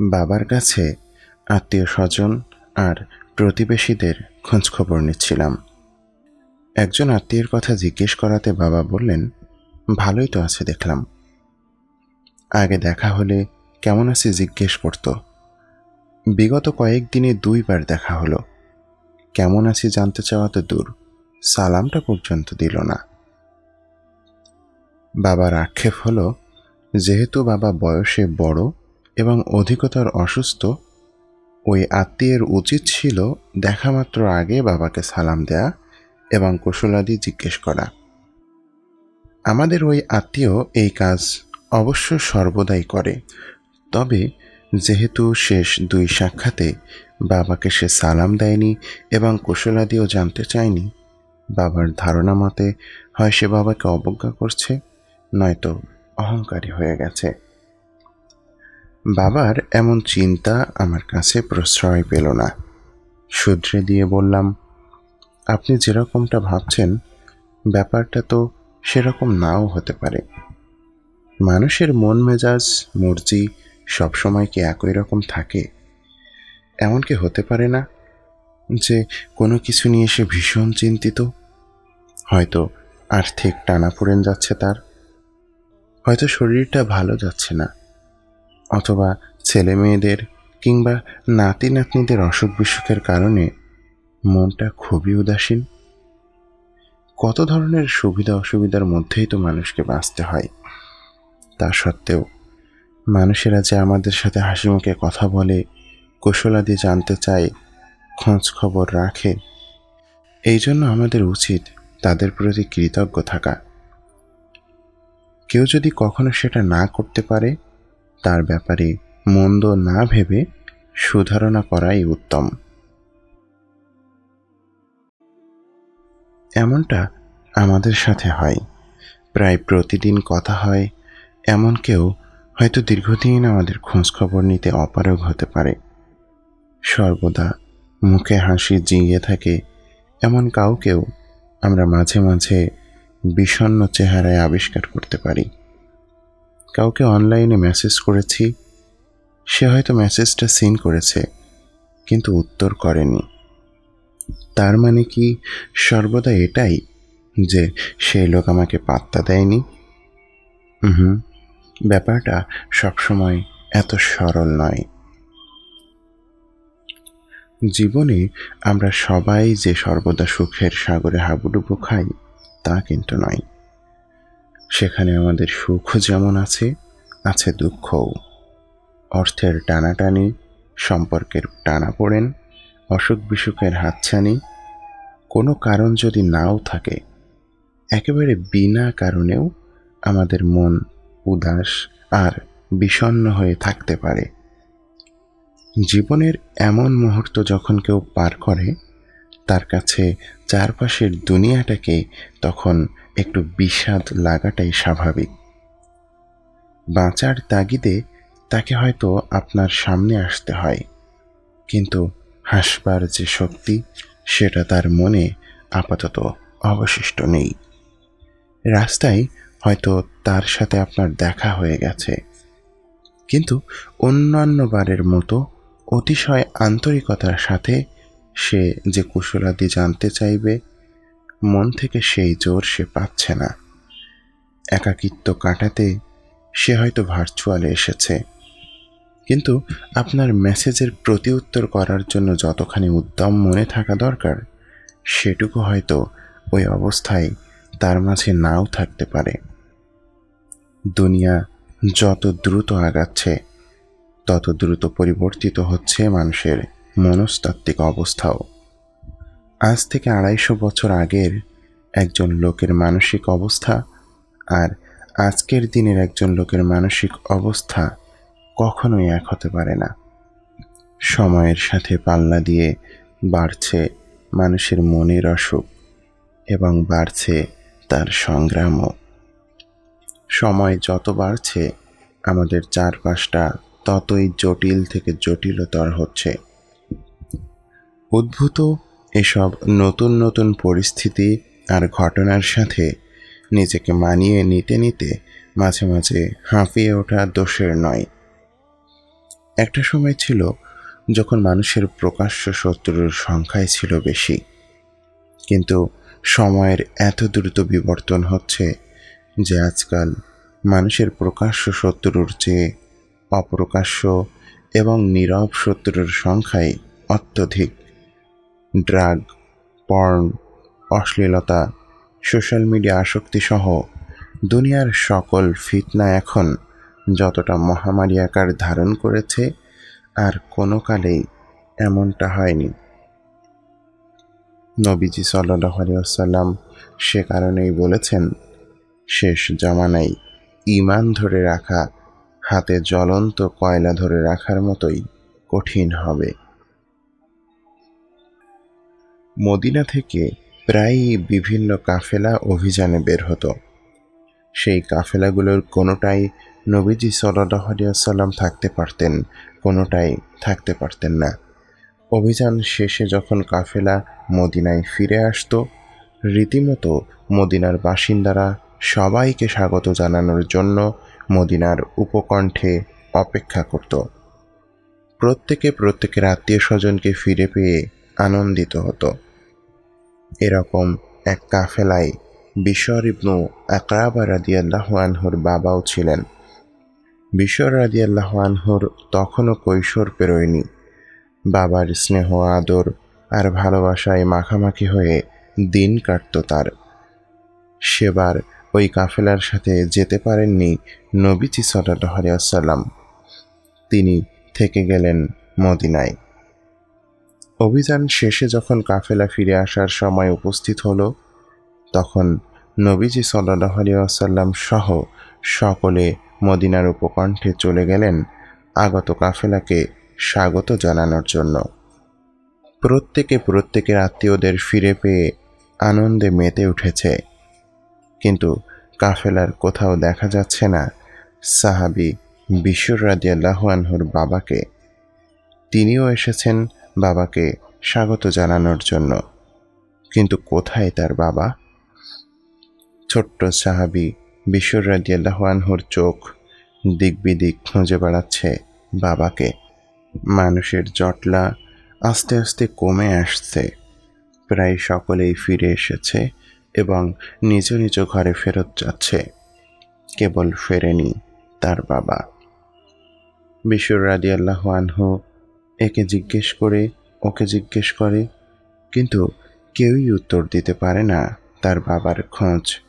বাবার কাছে আত্মীয় স্বজন আর প্রতিবেশীদের খোঁজখবর নিচ্ছিলাম। একজন আত্মীয়ের কথা জিজ্ঞেস করাতে বাবা বললেন, ভালোই তো আছে দেখলাম। আগে দেখা হলে কেমন আছি জিজ্ঞেস করতো। বিগত কয়েকদিনে দুইবার দেখা হলো। কেমন আছি জানতে চাওয়া তো দূর, সালামটা পর্যন্ত দিল না। বাবার আক্ষেপ হলো, যেহেতু বাবা বয়সে বড় এবং অধিকতর অসুস্থ, ওই আত্মীয়ের উচিত ছিল দেখামাত্র আগে বাবাকে সালাম দেয়া এবং কুশলাদি জিজ্ঞেস করা। আমাদের ওই আত্মীয় এই কাজ অবশ্য সর্বদাই করে, তবে যেহেতু শেষ দুই সাক্ষাতে বাবাকে সে সালাম দেয়নি এবং কুশলাদিও জানতে চায়নি, বাবার ধারণা মতে হয় সে বাবাকে অবজ্ঞা করছে, নয়তো অহংকারী হয়ে গেছে। বাবার এমন চিন্তা আমার কাছে প্রশ্রয় পেল না। শুধরে দিয়ে বললাম, আপনি যেরকমটা ভাবছেন, ব্যাপারটা তো সেরকম নাও হতে পারে। মানুষের মন মেজাজ, মর্জি সবসময় কি একই রকম থাকে? এমন কি হতে পারে না যে কোনো কিছু নিয়ে সে ভীষণ চিন্তিত? হয়তো আর্থিক টানাপোড়েন যাচ্ছে তার। হয়তো শরীরটা ভালো যাচ্ছে না। অথবা ছেলে মেয়েদের কিংবা নাতি নাতনিদের অসুখ বিসুখের কারণে মনটা খুবই উদাসীন। কত ধরনের সুবিধা অসুবিধার মধ্যেই তো মানুষকে বাঁচতে হয়। তা সত্ত্বেও মানুষেরা যে আমাদের সাথে হাসি মুখে কথা বলে কুশলাদি জানতে চায়, খোঁজ খবর রাখে, এই জন্য আমাদের উচিত তাদের প্রতি কৃতজ্ঞ থাকা। কেউ যদি কখনো সেটা না করতে পারে তার ব্যাপারে মন্দ না ভেবে সুধারণা করাই উত্তম। এমনটা আমাদের সাথে হয়। প্রায় প্রতিদিন কথা হয়, এমন কেউ হয়তো দীর্ঘদিন আমাদের খোঁজখবর নিতে অপারগ হতে পারে। সর্বদা মুখে হাসি জিঙিয়ে থাকে, এমন কাউকেও আমরা মাঝে মাঝে বিষণ্ন চেহারায় আবিষ্কার করতে পারি। কাউকে অনলাইনে মেসেজ করেছি, সে হয়তো মেসেজটা সিন করেছে, কিন্তু উত্তর করেনি। তার মানে কি সর্বদা এটাই, যে সেই লোক আমাকে পাত্তা দেয়নি? হুম ব্যাপারটা সবসময় এত সরল নয়। জীবনে আমরা সবাই যে সর্বদা সুখের সাগরে হাবুডুবু খাই, তা কিন্তু নয়। সেখানে আমাদের সুখ যেমন আছে আছে দুঃখও। অর্থের টানাটানি, সম্পর্কের টানা পড়েন অসুখ বিসুখের হাতছানি, কোনো কারণ যদি নাও থাকে, একেবারে বিনা কারণেও আমাদের মন উদাস আর বিষণ্ন হয়ে থাকতে পারে। জীবনের এমন মুহূর্ত যখন কেউ পার করে, তার কাছে চারপাশের দুনিয়াটাকে তখন একটু বিষাদ লাগাটাই স্বাভাবিক। বাঁচার তাগিদে তাকে হয়তো আপনার সামনে আসতে হয়, কিন্তু হাসবার যে শক্তি, সেটা তার মনে আপাতত অবশিষ্ট নেই। রাস্তায় হয়তো তার সাথে আপনার দেখা হয়ে গেছে। কিন্তু অন্যান্য বারের মতো অতিশয় আন্তরিকতার সাথে সে যে কুশলাদি জানতে চাইবে মন থেকে সেই জোর সে পাচ্ছে না। একাকিত্ব কাটাতে সে হয়তো ভার্চুয়ালে এসেছে। কিন্তু আপনার মেসেজের প্রতি উত্তর করার জন্য যতখানি উদ্যম মনে থাকা দরকার, সেটুকু হয়তো ওই অবস্থায় তার মাঝে নাও থাকতে পারে। দুনিয়া যত দ্রুত আগাচ্ছে, তত দ্রুত পরিবর্তিত হচ্ছে মানুষের মনস্তাত্ত্বিক অবস্থাও। আজ থেকে আড়াইশো বছর আগের একজন লোকের মানসিক অবস্থা আর আজকের দিনের একজন লোকের মানসিক অবস্থা কখনোই এক হতে পারে না। সময়ের সাথে পাল্লা দিয়ে বাড়ছে মানুষের মনের অসুখ এবং বাড়ছে তার সংগ্রামও। সময় যত বাড়ছে, আমাদের চারপাশটা ততই জটিল থেকে জটিলতর হচ্ছে। উদ্ভূত এসব নতুন নতুন পরিস্থিতি আর ঘটনার সাথে নিজেকে মানিয়ে নিতে নিতে মাঝে মাঝে হাঁপিয়ে ওঠা দোষের নয়। একটা সময় ছিল যখন মানুষের প্রকাশ্য শত্রুর সংখ্যাই ছিল বেশি। কিন্তু সময়ের এত দ্রুত বিবর্তন হচ্ছে যে আজকাল মানুষের প্রকাশ্য শত্রুর চেয়ে অপ্রকাশ্য এবং নীরব শত্রুর সংখ্যাই অত্যধিক। ড্রাগ, পর্ন, অশ্লীলতা, সোশ্যাল মিডিয়া আসক্তিসহ দুনিয়ার সকল ফিতনা এখন যতটা মহামারী আকার ধারণ করেছে আর কোনো কালেই এমনটা হয়নি। নবীজি সাল্লাহ আলিয়াল্লাম সে কারণেই বলেছেন, শেষ জামানায় ইমান ধরে রাখা, হাতে জ্বলন্ত কয়লা ধরে রাখার মতোই কঠিন হবে। মদিনা থেকে প্রায়ই বিভিন্ন কাফেলা অভিযানে বের হতো। সেই কাফেলাগুলোর কোনোটাই নবীজি সাল্লাহ সাল্লাম থাকতে পারতেন, কোনোটাই থাকতে পারতেন না। অভিযান শেষে যখন কাফেলা মদিনায় ফিরে আসতো, রীতিমতো মদিনার বাসিন্দারা সবাইকে স্বাগত জানানোর জন্য মদিনার উপকণ্ঠে অপেক্ষা করত। প্রত্যেকে প্রত্যেকের আত্মীয় স্বজনকে ফিরে পেয়ে আনন্দিত হতো। এরকম এক কাফেলায় বিশ্বর ইবনু আকরাবা রাদিয়াল্লাহু আনহুর বাবাও ছিলেন। বিশ্বর রাদিয়াল্লাহু আনহুর তখনও কৈশোর পেরোয়নি। বাবার স্নেহ, আদর আর ভালোবাসায় মাখামাখি হয়ে দিন কাটত তার। সেবার ওই কাফেলার সাথে যেতে পারেননি নবীজি সাল্লাহ আলিয়াল্লাম তিনি থেকে গেলেন মদিনায়। অভিযান শেষে যখন কাফেলা ফিরে আসার সময় উপস্থিত হলো, তখন নবীজি সাল্লাহ আলিয়াল্লাম সহ সকলে মদিনার উপকণ্ঠে চলে গেলেন আগত কাফেলাকে স্বাগত জানানোর জন্য। প্রত্যেকে প্রত্যেকের আত্মীয়দের ফিরে পেয়ে আনন্দে মেতে উঠেছে। কিন্তু কাফেলার কোথাও দেখা যাচ্ছে না। সাহাবি বিশ্বর রাদিয়াল্লাহুয়ানহুর বাবাকে। তিনিও এসেছেন বাবাকে স্বাগত জানানোর জন্য। কিন্তু কোথায় তার বাবা? ছোট্ট সাহাবি বিশ্বর রাদিয়াল্লাহুয়ানহুর চোখ দিক বিদিক খুঁজে বেড়াচ্ছে বাবাকে। মানুষের জটলা আস্তে আস্তে কমে আসছে। প্রায় সকলেই ফিরে এসেছে এবং নিজ নিজ ঘরে ফেরত যাচ্ছে। কেবল ফেরেনি তার বাবা। বিশ্বর রাদি আল্লাহ আনহু একে জিজ্ঞেস করে, ওকে জিজ্ঞেস করে, কিন্তু কেউই উত্তর দিতে পারে না তার বাবার খোঁজ।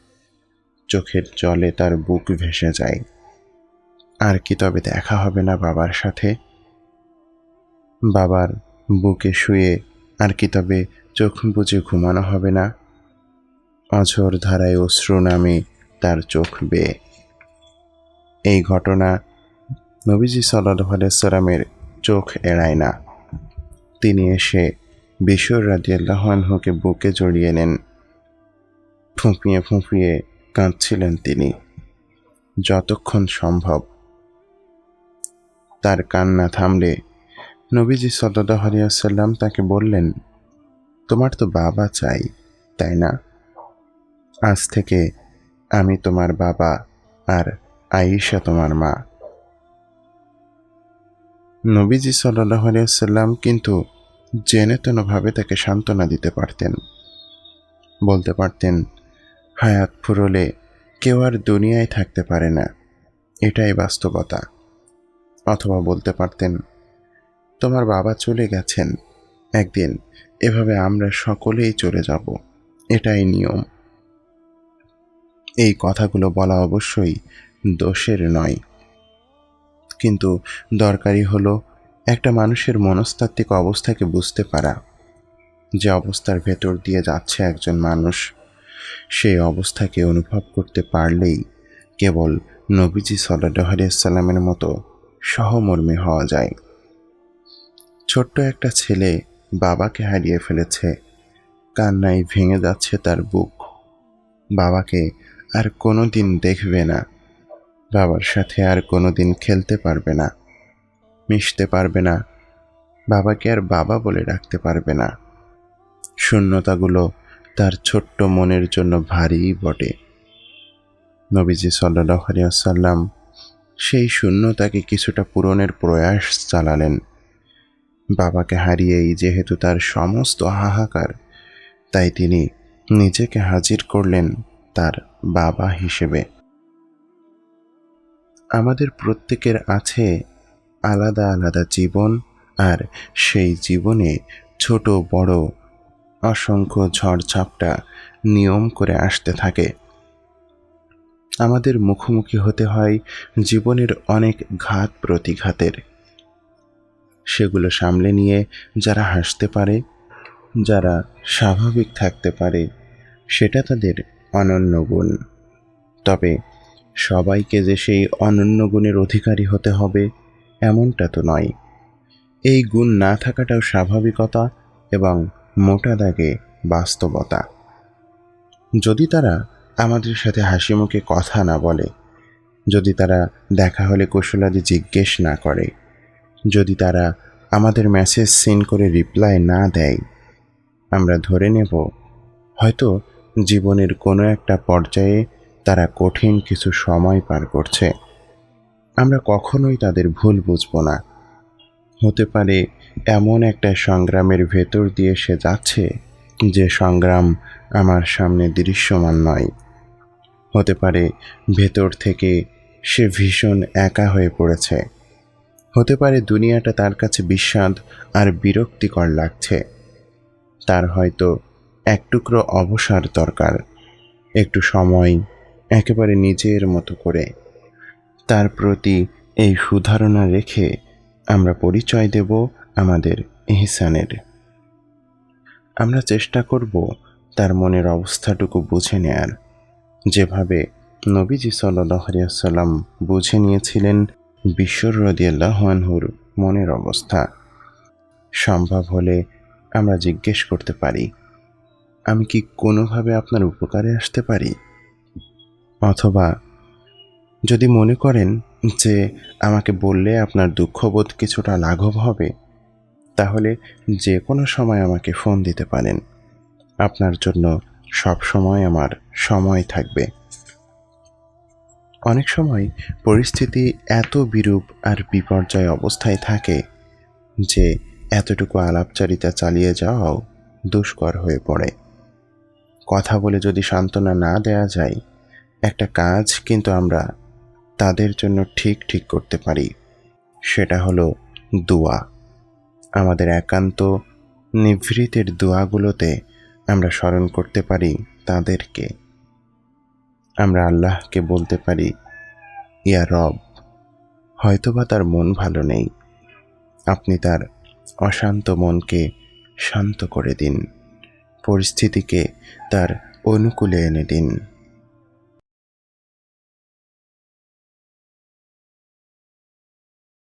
চোখের জলে তার বুক ভেসে যায়। আর কি তবে দেখা হবে না বাবার সাথে? বাবার বুকে শুয়ে আর কি তবে চোখ বুঝে ঘুমানো হবে না? অঝোর ধারায় অশ্রু নামে তার চোখ বেয়ে। এই ঘটনা নবীজি সাল্লাহ আলাইসাল্লামের চোখ এড়ায় না। তিনি এসে বিশ্বর রাজিয়াল্লাহনহুকে বুকে জড়িয়ে নেন। ফুঁপিয়ে ফুঁপিয়ে কাঁদছিলেন তিনি। যতক্ষণ সম্ভব। তার কান্না থামলে নবীজি সাল্লাহ আলিয়াল্লাম তাকে বললেন, তোমার তো বাবা চাই, তাই না? আজ থেকে আমি তোমার বাবা আর আয়েশা তোমার মা। নবীজি সাল্লাহ আলিয়াল্লাম কিন্তু জেনে তেনভাবে তাকে সান্ত্বনা দিতে পারতেন। বলতে পারতেন, হায়াত ফুরলে কেউ আর দুনিয়ায় থাকতে পারে না। এটাই বাস্তবতা। অথবা বলতে পারতেন, তোমার বাবা চলে গেছেন। একদিন এভাবে আমরা সকলেই চলে যাব। এটাই নিয়ম। এই কথাগুলো বলা অবশ্যই দোষের নয়। কিন্তু দরকারি হলো একটা মানুষের মনস্তাত্ত্বিক অবস্থাকে বুঝতে পারা। যে অবস্থার ভেতর দিয়ে যাচ্ছে একজন মানুষ, সেই অবস্থাকে অনুভব করতে পারলেই কেবল নবীজি সাল্লাহ আলিয়াল্লামের মতো সহমর্মী হওয়া যায়। ছোট্ট একটা ছেলে বাবাকে হারিয়ে ফেলেছে, কান্নায় ভেঙে যাচ্ছে তার বুক। বাবাকে আর কোনো দিন দেখবে না। বাবার সাথে আর কোনো দিন খেলতে পারবে না, মিশতে পারবে না, বাবাকে আর বাবা বলে ডাকতে পারবে না। শূন্যতাগুলো তার ছোট্ট মনের জন্য ভারী বটে। নবীজি সাল্লাহ আলিয়াল্লাম সেই শূন্যতাকে কিছুটা পূরণের প্রয়াস চালালেন। বাবাকে হারিয়েই যেহেতু তার সমস্ত হাহাকার, তাই তিনি নিজেকে হাজির করলেন তার বাবা হিসেবে। আমাদের প্রত্যেকের আছে আলাদা আলাদা জীবন, আর সেই জীবনে ছোট, বড়, অসংখ্য ঝড়ঝাপটা নিয়ম করে আসতে থাকে। আমাদের মুখোমুখি হতে হয় জীবনের অনেক ঘাত প্রতিঘাতের। সেগুলো সামলে নিয়ে যারা হাসতে পারে, যারা স্বাভাবিক থাকতে পারে, সেটা তাদের অনন্য গুণ। তবে সবাইকে যে সেই অনন্য গুণের অধিকারী হতে হবে, এমনটা তো নয়। এই গুণ না থাকাটাও স্বাভাবিকতা এবং মোটা দাগে বাস্তবতা। যদি তারা আমাদের সাথে হাসি মুখে কথা না বলে, যদি তারা দেখা হলে কুশলাদি জিজ্ঞেস না করে, যদি তারা আমাদের মেসেজ সেন্ড করে রিপ্লাই না দেয়, আমরা ধরে নেব, হয়তো জীবনের কোনো একটা পর্যায়ে তারা কঠিন কিছু সময় পার করছে। আমরা কখনোই তাদের ভুল বুঝব না। হতে পারে এমন একটা সংগ্রামের ভেতর দিয়ে সে যাচ্ছে, যে সংগ্রাম আমার সামনে দৃশ্যমান নয়। হতে পারে ভেতর থেকে সে ভীষণ একা হয়ে পড়েছে। হতে পারে দুনিয়াটা তার কাছে বিস্বাদ আর বিরক্তিকর লাগছে। তার হয়তো এক টুকরো অবসর দরকার, একটু সময় একেবারে নিজের মতো করে। তার প্রতি এই সুধারণা রেখে আমরা পরিচয় দেব আমাদের ইহসানের আমরা চেষ্টা করব তার মনের অবস্থাটুকু বুঝে নেয়ার। যেভাবে নবীজি সাল্লাম বুঝে নিয়েছিলেন বিশ্বর রদিয়াল্লাহানহুর মনের অবস্থা। সম্ভব হলে আমরা জিজ্ঞেস করতে পারি, আমি কি কোনোভাবে আপনার উপকারে আসতে পারি? অথবা যদি মনে করেন যে আমাকে বললে আপনার দুঃখবোধ কিছুটা লাঘব হবে, তাহলে যে কোনো সময় আমাকে ফোন দিতে পারেন। আপনার জন্য সব সময় আমার সময় থাকবে। অনেক সময় পরিস্থিতি এত বিরূপ আর বিপর্যয় অবস্থায় থাকে যে এতটুকু আলাপচারিতা চালিয়ে যাওয়াও দুষ্কর হয়ে পড়ে। কথা বলে যদি সান্ত্বনা না দেয়া যায় একটা কাজ কিন্তু আমরা তাদের জন্য ঠিক ঠিক করতে পারি। সেটা হলো দোয়া। আমাদের একান্ত নিভৃতের দোয়াগুলোতে আমরা স্মরণ করতে পারি তাদেরকে। আমরা আল্লাহকে বলতে পারি, ইয়া রব, হয়তোবা তার মন ভালো নেই। আপনি তার অশান্ত মনকে শান্ত করে দিন। পরিস্থিতিকে তার অনুকূলে এনে দিন।